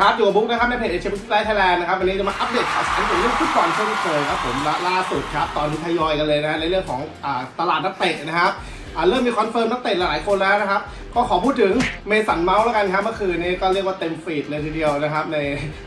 ครับอยู่กับบุ๊กนะครับในเพจเอเชียบุ๊กไลท์ไทยแลนด์นะครับวันนี้จะมาอัปเดตข่าวสารเกี่ยวกับเรื่องฟุตบอลเช่นเคยครับผมละล่าสุดครับ ตอนนี้ทยอยกันเลยนะในเรื่องของอ่าตลาดนักเตะนะครับอ่าเริ่มมีคอนเฟิร์มนักเตะหลายๆคนแล้วนะครับ ก็ขอพูดถึงเมสันเมาส์แล้วกันครับเมื่อคืนนี้ก็เรียกว่าเต็มฟีดเลยทีเดียวนะครับใน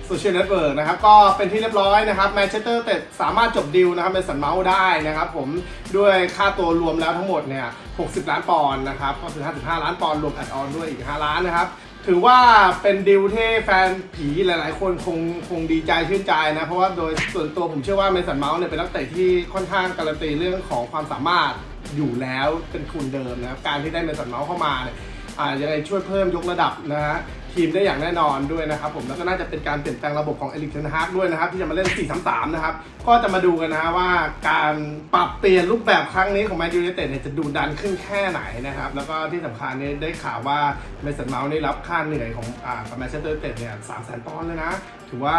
โซเชียลเน็ตเวิร์กนะครับก็เป็นที่เรียบร้อยนะครับแมนเชสเตอร์เตะสามารถจบดีลนะครับเมสันเมาส์ได้นะครับผมด้วยค่าตัวรวมแล้วทั้งหมดเนี่ย60 ล้านปอนด์นะครับก็คือ 55 ล้านปอนด์รวมแอดออนด้วยอีก 5 ล้านนะครับ ถือว่าเป็นดิวที่แฟนผีหลายๆ คนคงคงดีใจชื่นใจนะ เพราะว่าโดยส่วนตัวผมเชื่อว่าเมสันเมาส์เนี่ยเป็นนักเตะที่ค่อนข้างการันตีเรื่องของความสามารถอยู่แล้วเป็นทุนเดิมนะครับการที่ได้เมสันเมาส์เข้ามาเนี่ย อาจจะได้ช่วยเพิ่มยกระดับนะฮะทีมได้อย่างแน่นอนด้วยนะครับผมแล้วก็น่าจะเป็นการเปลี่ยนแปลงระบบของเอลิกเทนฮากด้วยนะครับ ที่จะมาเล่น 4-3-3 นะครับ ก็จะมาดูกันนะว่าการปรับเปลี่ยนรูปแบบครั้งนี้ของแมนยู i นเต็ดเนี่ยจะดูดันขึ้นแค่ไหนนะครับ แล้วก็ที่สำคัญเนี่ยได้ข่าวว่าเมสันเมาส์ได้รับค่าเหนื่อยของอ่าแมนเชสเตอร์เต็ดเนี่ยสามแสนปอนด์เลยนะ ถือว่า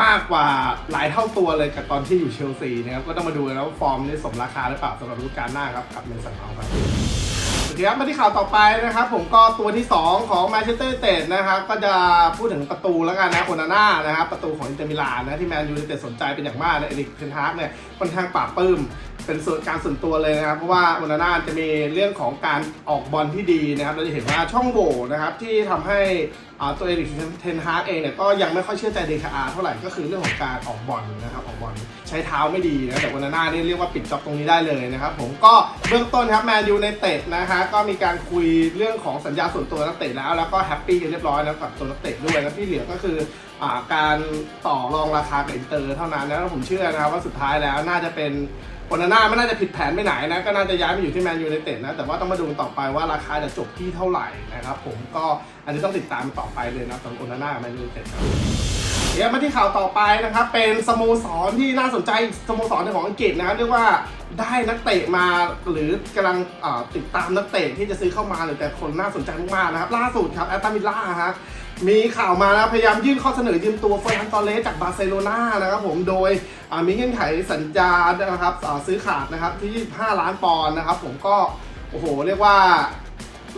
มากกว่าหลายเท่าตัวเลยกับตอนที่อยู่เชลซีนะครับก็ต้องมาดูแล้วฟอร์มนี่สมราคาหรือเปล่าสำหรับฤดูกาลหน้าครับกับเมสันเมาส์ครับ คครับมาที่ข่าวต่อไปนะครับ ผมก็ตัวที่ 2 ของแมนเชสเตอร์เต็ดนะครับก็จะพูดถึงประตูแล้วกันนะโอนาน่านะครับประตูของอินเตอร์มิลานนะที่แมนยูไนเต็ดสนใจเป็นอย่างมากเลยเอริกเทนฮากเนี่ยค่อนข้างปราบปลื้มเป็นส่วนการส่วนตัวเลยนะครับ เพราะว่าโอนาน่าจะมีเรื่องของการออกบอลที่ดีนะครับเราจะเห็นว่าช่องโหว่นะครับที่ทำให้ตัวเอริกเทนฮากเองเนี่ยก็ยังไม่ค่อยเชื่อใจเดคอาเท่าไหร่ก็คือเรื่องของการออกบอลนะครับออกบอลใช้เท้าไม่ดีนะแต่โอนาน่านี่เรียกว่าปิดจ็อบตรงนี้ได้เลยนะครับผมก็เบื้องต้นครับแมนยูในเตะนะฮะก็มีการคุยเรื่องของสัญญาส่วนตัวนักเตะแล้ว แล้วก็แฮปปี้กันเรียบร้อยแล้วกับตัวนักเตะด้วยแล้วที่เหลือก็คืออการต่อรองราคากับอินเตอร์เท่านั้นแล้วผมเชื่อนะครับว่าสุดท้ายแล้วน่าจะเป็นโอนาน่าไม่น่าจะผิดแผนไปไหนนะ ก็น่าจะย้ายมาอยู่ที่แมนยูในเตะนะ แต่ว่าต้องมาดูต่อไปว่าราคาจะจบที่เท่าไหร่นะครับผมก็อันนี้ต้องติดตามต่อไปเลยนะสำหรับโอนาน่าแมนยูในเตะ เดี๋ยวมาที่ข่าวต่อไปนะครับเป็นสโมสรที่น่าสนใจสโมสรหนึ่งของอังกฤษนะครับเรียกว่าได้นักเตะมาหรือกำลังติดตามนักเตะที่จะซื้อเข้ามาหรือแต่คนน่าสนใจมากๆนะครับล่าสุดครับแอตตามิล่าฮะมีข่าวมานะพยายามยื่นข้อเสนอยืมตัวเฟอร์นันตอเลสจากบาร์เซโลนานะครับผมโดยมีเงื่อนไขสัญญานะครับซื้อขาดนะครับที่ 25 ล้านปอนด์นะครับผมก็โอ้โหเรียกว่า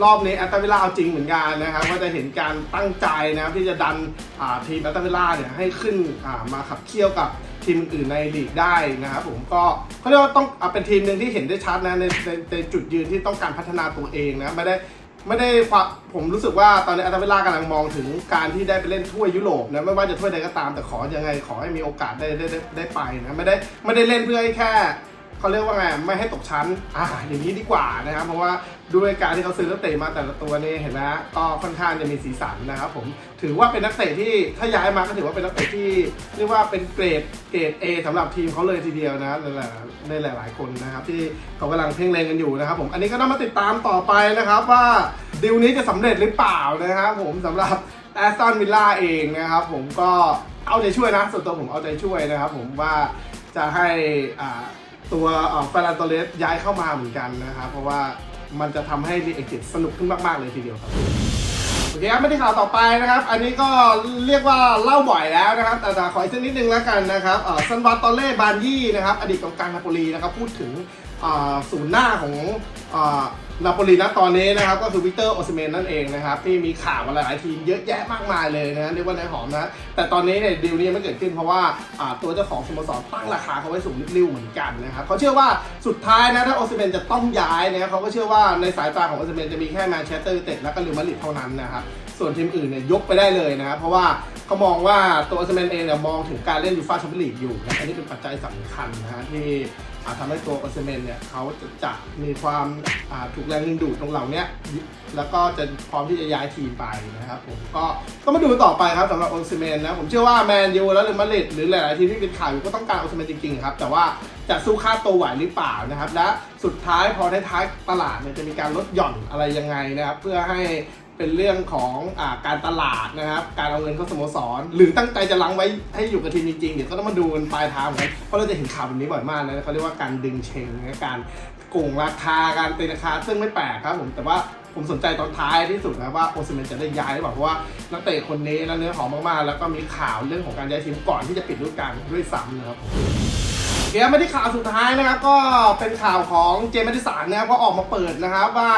รอบนี้แอตตาวิล่าเอาจริงเหมือนกันนะครับก็จะเห็นการตั้งใจนะครับที่จะดันทีมแอตตาวิล่าเนี่ยให้ขึ้นมาขับเคี่ยวกับทีมอื่นในลีกได้นะครับผมก็เขาเรียกว่าต้องอเป็นทีมหนึ่งที่เห็นได้ชัดนะในในในจุดยืนที่ต้องการพัฒนาตัวเองนะไม่ได้ไม่ได้ความผมรู้สึกว่าตอนนี้แอตตาวิลล่ากำลังมองถึงการที่ได้ไปเล่นถ้วยยุโรปนะไม่ว่าจะถ้วยใดก็ตามแต่ขอยังไงขอให้มีโอกาสได้ได้ได้ได้ไปนะไม่ได้ไม่ได้เล่นเพื่อให้แค่ เขาเรียกว่าไงไม่ให้ตกชั้นอ่าอย่างนี้ดีกว่านะครับเพราะว่าด้วยการที่เขาซื้อนักเตะมาแต่ละตัวนี่เห็นไหมก็ค่อนข้างจะมีสีสันนะครับผมถือว่าเป็นนักเตะที่ถ้าย้ายมาก็ถือว่าเป็นนักเตะที่เรียกว่าเป็นเกรดเกรด A สำหรับทีมเขาเลยทีเดียวนะในหลายในหลาย ๆ คนนะครับที่เขากำลังเพ่งเลงกันอยู่นะครับผมอันนี้ก็ต้องมาติดตามต่อไปนะครับว่าดิวนี้จะสำเร็จหรือเปล่านะครับผมสำหรับแอสตันวิลล่าเองนะครับผมก็เอาใจช่วยนะส่วนตัวผมเอาใจช่วยนะครับผมว่าจะให้อ่า ตัวฟารันโตเลสย้ายเข้ามาเหมือนกันนะครับเพราะว่ามันจะทำให้รีเอกิสนุกขึ้นมากๆเลยทีเดียวครับโอเคครับมาที่ข่าวต่อไปนะครับ อันนี้ก็เรียกว่าเล่าบ่อยแล้วนะครับ แต่ขออีกสักนิดนึงแล้วกันนะครับซันวาตอเล่บานยี่นะครับ อดีตกองกลางนาโปลีนะครับ พูดถึงศูนย์หน้าของ นาโปลีนะตอนนี้นะครับก็คือวิกเตอร์โอซิเมนนั่นเองนะครับที่มีข่าวมาหลายๆทีมเยอะแยะมากมายเลยนะเรียกว่าในหอมนะแต่ตอนนี้เนี่ยดีลนี้ยังไม่เกิดขึ้นเพราะว่าตัวเจ้าของสโมสรตั้งราคาเขาไว้สูงริ้วเหมือนกันนะครับเขาเชื่อว่าสุดท้ายนะถ้าโอซิเมนจะต้องย้ายนะเขาก็เชื่อว่าในสายตาของโอซิเมนจะมีแค่แมนเชสเตอร์เต็ดและก็เรอัลมาดริดเท่านั้นนะครับส่วนทีมอื่นเนี่ยยกไปได้เลยนะครับเพราะว่าเขามองว่าตัวเซเมนเองเนี่ยมองถึงการเล่นยูฟ่าแชมเปี้ยนลีกอยู่นะอันนี้เป็นปัจจัยสำคัญนะฮะที่ ทำให้ตัวโอเซเมนเนี่ยเขาจะจะมีความาถูกแรงดึงดูดตรงเหล่านี้แล้วก็จะพร้อมที่จะย้ายทีมไปนะครับผมก็ต้องมาดูต่อไปครับสำหรับโอเซเมนนะผมเชื่อว่าแมนยูและเรอัลมาดริดหรือหลายๆทีมที่เป็นข่าวอยู่ก็ต้องการโอเซเมนจริงๆครับแต่ว่าจะสู้ค่าตัวไหวหรือเปล่านะครับ และสุดท้ายพอท้ายๆตลาดเนี่ยจะมีการลดหย่อนอะไรยังไงนะครับ เพื่อให้ เป็นเรื่องของอาการตลาดนะครับ การเอาเงินเข้าสโมสร หรือตั้งใจจะลังไว้ให้อยู่กับทีมจริงๆ เดี๋ยวก็ต้องมาดูกันปลายทางเหมือนกันเพราะเราจะเห็นข่าวแบบนี้บ่อยมากนะเขาเรียกว่าการดึงเชงนะการโกงราคาการตีราคาซึ่งไม่แปลกครับผมแต่ว่าผมสนใจตอนท้ายที่สุดนะว่าโอซิเมนจะได้ย้ายหรือเปล่าเพราะว่านักเตะคนนี้นะเนื้อหอมมากๆ แล้วก็มีข่าวเรื่องของการย้ายทีมก่อนที่จะปิดฤดูกาลด้วยซ้ำนะครับเดี๋ยวมาที่ข่าวสุดท้ายนะครับก็เป็นข่าวของเจมส์แมดิสันนะครับก็ออกมาเปิดนะครับว่า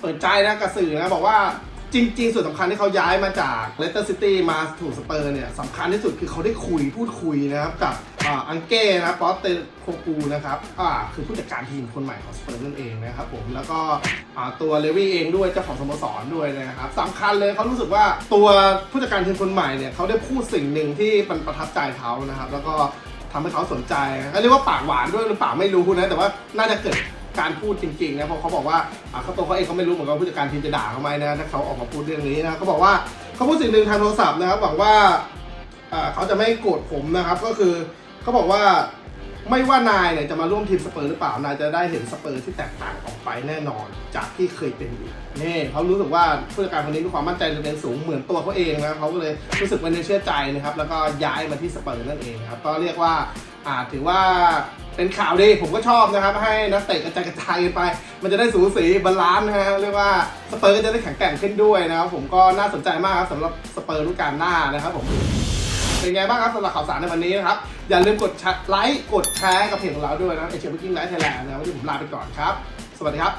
เปิดใจนะกับสื่อนะบอกว่า จริง ๆ ส่วนสำคัญที่เขาย้ายมาจากเลสเตอร์ซิตี้มาถูกสเปอร์เนี่ยสำคัญที่สุดคือเขาได้คุยพูดคุยนะครับกับอ,อังเก้นะป๊อสเตโคกูนะครับอ่าคือผู้จัดการทีมคนใหม่ของสเปอร์นั่นเองนะครับผมแล้วก็ตัวเลวี่เองด้วยเจ้าของสโมสรด้วยนะครับสำคัญเลยเขารู้สึกว่าตัวผู้จัดการทีมคนใหม่เนี่ยเขาได้พูดสิ่งหนึ่งที่มันประทับใจเขานะครับ แล้วก็ทำให้เขาสนใจก็เรียกว่าปากหวานด้วยหรือเปล่าไม่รู้นะแต่ว่าน่าจะเกิด การพูดจริงๆนะเพราะเขาบอกว่าอ่าเขาตัวเขาเองเขาไม่รู้เหมือนกันผู้จัดการทีมจะด่าเขาไหมนะถ้าเขาออกมาพูดเรื่องนี้นะเขาบอกว่าเขาพูดสิ่งหนึ่งทางโทรศัพท์นะครับหวังว่าอ่าเขาจะไม่โกรธผมนะครับก็คือเขาบอกว่าไม่ว่านายเนี่ยจะมาร่วมทีมสเปอร์หรือเปล่านายจะได้เห็นสเปอร์ที่แตกต่างออกไปแน่นอนจากที่เคยเป็นอยู่นี่เขารู้สึกว่าผู้จัดการคนนี้มีความมั่นใจในตัวเองสูงเหมือนตัวเขาเองนะเขาก็เลยรู้สึกไว้ในเชื่อใจนะครับแล้วก็ย้ายมาที่สเปอร์นั่นเองครับก็เรียกว่าอ่าถือว่า เป็นข่าวดีผมก็ชอบนะครับ ให้นักเตะกระจายกระจายกันไป มันจะได้สูสีบาลานซ์นะฮะเรียกว่าสเปอร์ก็จะได้แข็งแกร่งขึ้นด้วยนะครับผมก็น่าสนใจมากครับสำหรับสเปอร์ฤดูกาลหน้านะครับผมเป็นไงบ้างครับสำหรับข่าวสารในวันนี้นะครับ อย่าลืมกดไลค์กดแชร์กับเพจของเราด้วยนะเอเชียบุกิ้งไลท์ไทยแลนด์นะวันนี้ผมลาไปก่อนครับ สวัสดีครับ